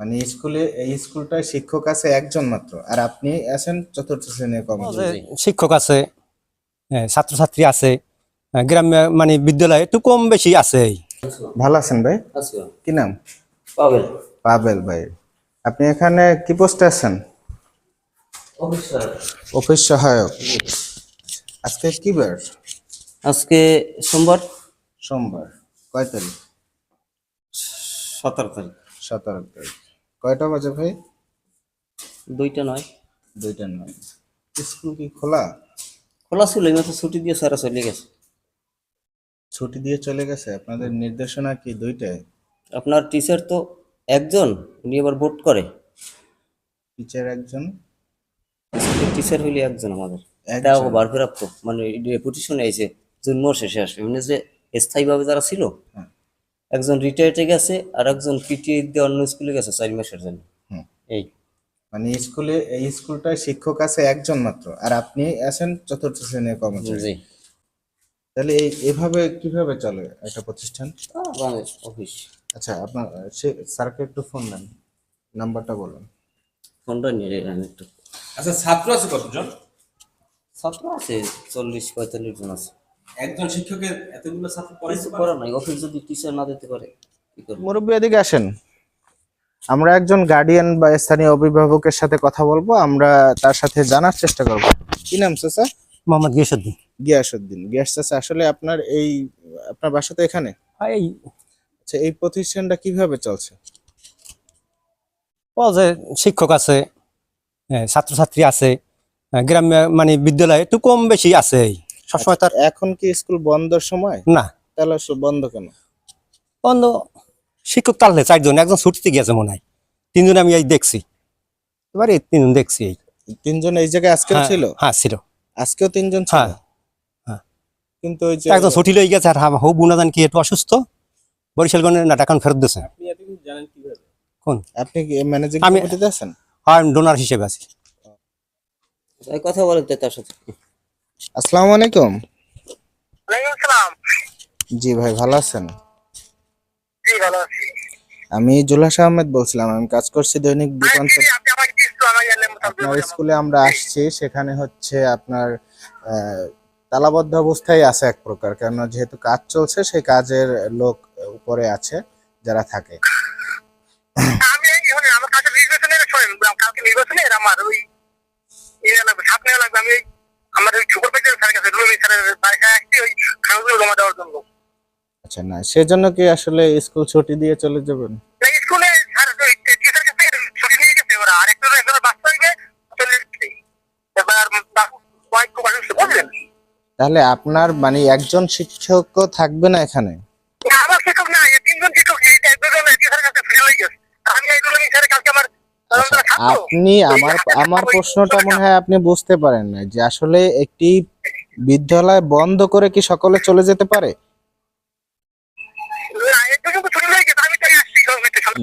মানে স্কুলে এই স্কুলটায় শিক্ষক আছে একজন মাত্র। আর আপনি আছেন চতুর্থ শ্রেণির কর্মচারী শিক্ষক আছে হ্যাঁ, ছাত্রছাত্রী আছে গ্রামে মানে বিদ্যালয়ে একটু কম বেশি আছে। ভালো আছেন ভাই? কি নাম? পাবেন পাবেল ভাই। আপনি এখানে কি পোস্টে আছেন? অফিস সহায়ক। আজকে কি বার? আজকে সোমবার। সোমবার। কয় তারিখ? সতেরো তারিখ। সতেরো তারিখ। কয়টা বাজে ভাই? দুইটা নয়। দুইটা নয়। স্কুল কি খোলা? খোলা ছিল এই মাত্র ছুটি দিয়ে সারা চলে গেছে। ছুটি দিয়ে চলে গেছে? আপনাদের নির্দেশনা কি দুইটাই? আপনার টিচার তো একজন উনি আবার বোর্ড করে। টিচার একজন? টিচার হইলে একজন আমাদের। এটাও বারপ্রাপ্ত মানে রেপুটেশন আইছে জুন মাস শেষে আসবে। এমনি যে স্থায়ীভাবে যারা ছিল হ্যাঁ। একজন রিটায়ার্ডে গেছে আর একজন পিটিএ দিয়ে অন্য স্কুলে গেছে চার মাসের জন্য। হুম। এই। মানে স্কুলে এই স্কুলটায় শিক্ষক আছে একজন মাত্র আর আপনি আছেন চতুর্থ শ্রেণির কর্মচারী। তাহলে এই এভাবে কীভাবে চলে একটা প্রতিষ্ঠান? অফিস আচ্ছা আপনার সে স্যারকে একটু ফোন দেন। নাম্বারটা বলুন। ফোনটা নিয়ে এলাম একটু। আচ্ছা ছাত্র আছে কতজন? ছাত্র আছে চল্লিশ পঁয়তাল্লিশ জন আছে। একজন শিক্ষকের এতগুলো ছাত্র পড়াইতে পারে? করার অফিস যদি টিচার না দিতে পারে কি করব? মুরব্বী এদিকে আসেন। আমরা একজন গার্ডিয়ান বা স্থানীয় অভিভাবকের সাথে কথা বলব আমরা তার সাথে জানার চেষ্টা করব। কি নাম চাচা? মোহাম্মদ গিয়াসউদ্দিন। গিয়াস চাচা আসলে আপনার এই আপনার বাসা তো এখানে? এই। আচ্ছা এই প্রতিষ্ঠানটা কীভাবে চলছে? ও যে শিক্ষক আছে হ্যাঁ, ছাত্রছাত্রী আছে হ্যাঁ, গ্রামে মানে বিদ্যালয়ে একটু কম বেশি আছে সবসময় তার এখন কি স্কুল বন্ধের সময়? না। তাহলে বন্ধ কেন? বন্ধ। শিক্ষক তাহলে চারজন একজন ছুটিতে গেছে মনে হয়। তিনজন আমি এই দেখছি। এবার এই তিনজন দেখছি এই। তিনজন এই জায়গায় আজকেও হ্যাঁ, ছিল? হ্যাঁ ছিল। আজকেও তিনজন ছিল? হ্যাঁ হ্যাঁ। কিন্তু ওই যে একজন ছুটি লই গেছে আর হা- বুনা বুনাদান কি একটু অসুস্থ? বরিশালগঞ্জের না টাকা ফেরত দিয়েছে। আপনি এতদিন জানেন কীভাবে কোন? আপনি কি ম্যানেজিং আমি- কমিটিতে আছেন? আর ডোনার হিসেবে আছি। কথা বলেন তো তার সাথে। আসসালামু আলাইকুম। জি ভাই ভালো আছেন? জি ভালো আছি। আমি জুলহাস আহমেদ বলছিলাম আমি কাজ করছি দৈনিক ইয়ালে আপনার স্কুলে আমরা আসছি সেখানে হচ্ছে আপনার তালাবদ্ধ অবস্থায় আছে এক প্রকার কেন যেহেতু কাজ চলছে সেই কাজের লোক উপরে আছে যারা থাকে। আমি শুনেন আমার কাছে নির্বাচনের শোনেন কালকে নির্বাচনের আমার ওই জন্য আচ্ছা না সেজন্য কি আসলে স্কুল ছুটি দিয়ে চলে যাবেন? স্কুলে স্যার টিচার কাছে ছুটি নিয়ে গেছে ওরা আর একটা একজন বাচ্চা হইবে চলে যাচ্ছে এবার কয়েক বছর বুঝলেন? তাহলে আপনার মানে একজন শিক্ষকও থাকবে না এখানে? না, আমার শিক্ষক না তিনজন শিক্ষক এইটা একজন কাছে ফিরে হয়ে গেছে। আমি এই রুমি কালকে আমার তদন্ত আচ্ছা, আপনি আমার আমার প্রশ্নটা মনে হয় আপনি বুঝতে পারেন না যে আসলে একটি বিদ্যালয় বন্ধ করে কি সকলে চলে যেতে পারে?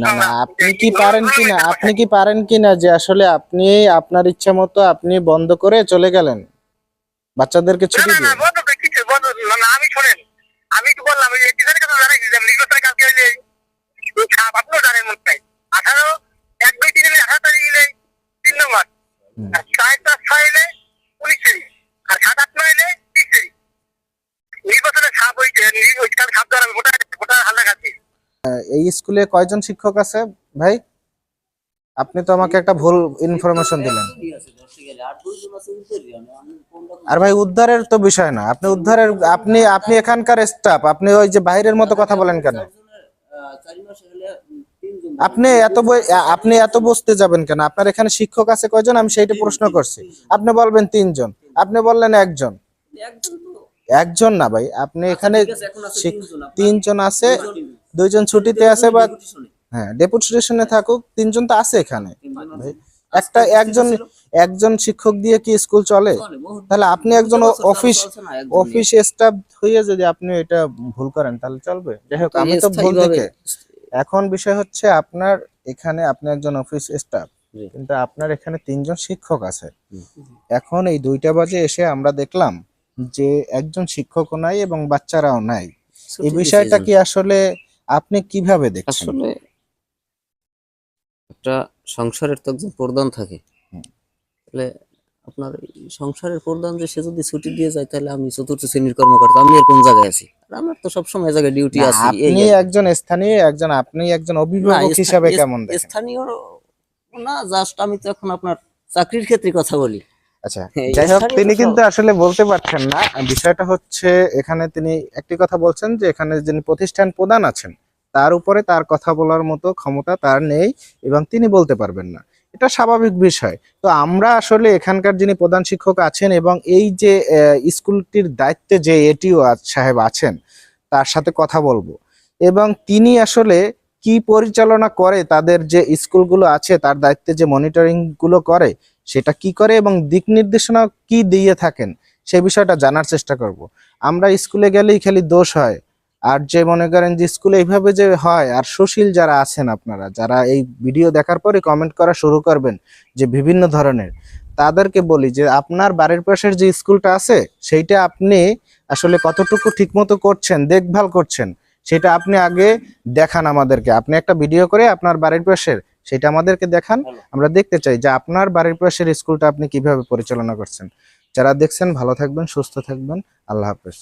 না। না আপনি কি পারেন কিনা আপনি কি পারেন কিনা যে আসলে আপনি আপনার ইচ্ছা মতো আপনি বন্ধ করে চলে গেলেন? বাচ্চাদেরকে ছুটি দিয়ে? আমি শোনেন, আমি তো বললাম, আপনিও জানেন মনে হয়। আঠারো, এক, দুই, তিন আঠারো তারিখ তিন নম্বর। চার, পাঁচ, ছয় উনিশ এই স্কুলে কয়জন শিক্ষক আছে, ভাই? আপনি তো আমাকে একটা ভুল ইনফরমেশন দিলেন। আর ভাই, উদ্ধারের তো বিষয় না। আপনি উদ্ধারের, আপনি আপনি এখানকার স্টাফ আপনি ওই যে বাইরের মতো কথা বলেন কেন? আপনি এত আপনি এত বুঝতে যাবেন কেন? আপনার এখানে শিক্ষক আছে কয়জন? আমি সেইটা প্রশ্ন করছি। আপনি বলবেন তিনজন। আপনি বললেন একজন একজন না ভাই আপনি এখানে আছে, এখন তিনজন, আছে দুইজন- ছুটিতে আছে বা। হ্যাঁ ডেপুটেশনে থাকুক তিনজন তো আছে এখানে। একটা একজন একজন শিক্ষক দিয়ে কি স্কুল চলে? তাহলে আপনি একজন অফিস অফিস স্টাফ হয়ে যদি আপনি এটা ভুল করেন তাহলে চলবে। যাই হোক আমি তো ভুল দেখে। এখন বিষয় হচ্ছে আপনার এখানে আপনি একজন অফিস স্টাফ কিন্তু আপনার এখানে তিনজন শিক্ষক আছে। এখন এই দুইটা বাজে এসে আমরা দেখলাম যে একজন শিক্ষকও নাই এবং বাচ্চারাও নাই। এই বিষয়টা কি আসলে আপনি কীভাবে দেখছেন? আসলে একটা সংসারের তো একজন প্রধান থাকে। তাহলে আপনার সংসারের প্রধান যে সে যদি ছুটি দিয়ে যায় তাহলে আমি চতুর্থ শ্রেণির কর্মকর্তা আমি এর কোন জায়গায় আছি? আমার তো সবসময় এই জায়গায় ডিউটি আছে আপনি একজন স্থানীয় একজন আপনি একজন অভিভাবক হিসাবে কেমন দেখেন? স্থানীয় না জাস্ট আমি তো এখন আপনার চাকরির ক্ষেত্রে কথা বলি। আচ্ছা যাই হোক তিনি কিন্তু আসলে বলতে পারছেন না। বিষয়টা হচ্ছে এখানে তিনি একটি কথা বলছেন যে এখানে যিনি প্রতিষ্ঠান প্রধান আছেন তার উপরে তার কথা বলার মতো ক্ষমতা তার নেই এবং তিনি বলতে পারবেন না। এটা স্বাভাবিক বিষয়। তো আমরা আসলে এখানকার যিনি প্রধান শিক্ষক আছেন এবং এই যে স্কুলটির দায়িত্বে যে এটিও সাহেব আছেন তার সাথে কথা বলব। এবং তিনি আসলে কি পরিচালনা করে, তাদের যে স্কুলগুলো আছে, তার দায়িত্বে যে মনিটরিংগুলো করে, সেটা কি করে এবং দিক নির্দেশনা কি দিয়ে থাকেন সেই বিষয়টা জানার চেষ্টা করব। আমরা স্কুলে গেলেই খালি দোষ হয়। আর যে মনে করেন যে স্কুলে এইভাবে যে হয়, আর সুশীল যারা আছেন আপনারা, যারা এই ভিডিও দেখার পরে কমেন্ট করা শুরু করবেন যে বিভিন্ন ধরনের, তাদেরকে বলি যে আপনার বাড়ির পাশের যে স্কুলটা আছে, সেইটা আপনি আসলে কতটুকু ঠিকমতো করছেন, দেখভাল করছেন সেটা আপনি আগে দেখান আমাদেরকে। আপনি একটা ভিডিও করে আপনার বাড়ির পাশের সেটা আমাদেরকে দেখান। আমরা দেখতে চাই যে আপনার বাড়ির পাশের স্কুলটা আপনি কীভাবে পরিচালনা করছেন। যারা দেখছেন ভালো থাকবেন সুস্থ থাকবেন। আল্লাহ হাফেজ।